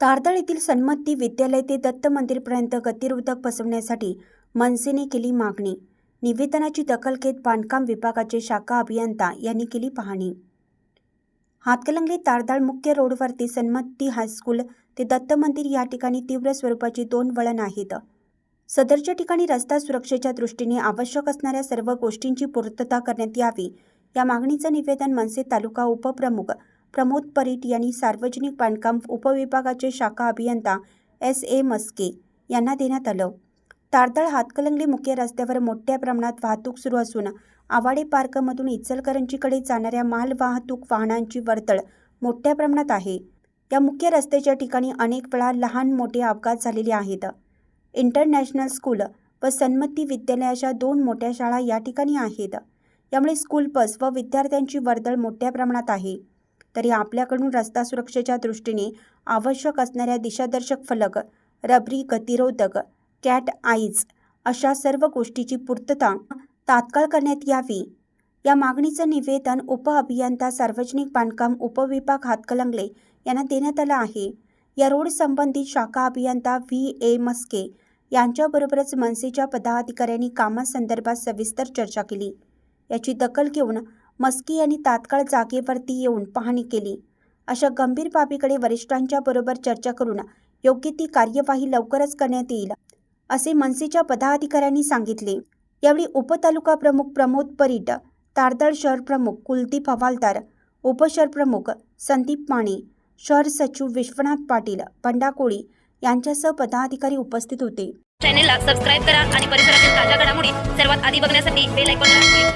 तारदाळ येथील सन्मती विद्यालय ते दत्त मंदिरपर्यंत गतिरोधक बसवण्यासाठी मनसेने केली मागणी. निवेदनाची दखल घेत बांधकाम विभागाचे शाखा अभियंता यांनी केली पाहणी. हातकलंगले तारदाळ मुख्य रोडवरती सन्मती हायस्कूल ते दत्त मंदिर या ठिकाणी तीव्र स्वरूपाची दोन वळण आहेत. सदरच्या ठिकाणी रस्ता सुरक्षेच्या दृष्टीने आवश्यक असणाऱ्या सर्व गोष्टींची पूर्तता करण्यात यावी. या मागणीचं निवेदन मनसे तालुका उपप्रमुख प्रमोद परीट यांनी सार्वजनिक बांधकाम उपविभागाचे शाखा अभियंता एस ए मस्के यांना देण्यात आलं. तारदळ हातकलंगली मुख्य रस्त्यावर मोठ्या प्रमाणात वाहतूक सुरू असून आवाडे पार्कमधून इचलकरंजीकडे जाणाऱ्या माल वाहतूक वाहनांची वर्दळ मोठ्या प्रमाणात आहे. या मुख्य रस्त्याच्या ठिकाणी अनेक वेळा लहान मोठे अपघात झालेले आहेत. इंटरनॅशनल स्कूल व सन्मती विद्यालयाच्या दोन मोठ्या शाळा या ठिकाणी आहेत. यामुळे स्कूल बस व विद्यार्थ्यांची वर्दळ मोठ्या प्रमाणात आहे. तरी आपल्याकडून रस्ता सुरक्षेच्या दृष्टीने आवश्यक असणाऱ्या दिशादर्शक फलक रबरी गतिरोधक कॅट आईज अशा सर्व गोष्टीची पूर्तता तात्काळ करण्यात यावी. या मागणीचं निवेदन उपअभियंता सार्वजनिक बांधकाम उपविभाग हातकलंगले यांना देण्यात आलं आहे. या रोड संबंधित शाखा अभियंता व्ही. ए. मस्के यांच्याबरोबरच मनसेच्या पदाधिकाऱ्यांनी कामासंदर्भात सविस्तर चर्चा केली. याची दखल घेऊन मस्की यांनी तात्काळ जागेवरती येऊन पाहणी केली. अशा गंभीर बाबीकडे वरिष्ठांच्या बरोबर चर्चा करून योग्य ती कार्यवाही लवकरच करण्यात येईल असे मनसेच्या पदाधिकाऱ्यांनी सांगितले. यावेळी उपतालुका प्रमुख प्रमोद परीट तारदळ शहर प्रमुख कुलदीप हवालदार उपशहर प्रमुख संदीप माने शहर सचिव विश्वनाथ पाटील बंडाकोळी यांच्यासह पदाधिकारी उपस्थित होते. चॅनेलला सबस्क्राईब करा आणि परिसरातील ताज्या घडामोडी सर्वात आधी बघण्यासाठी बेल आयकॉनला क्लिक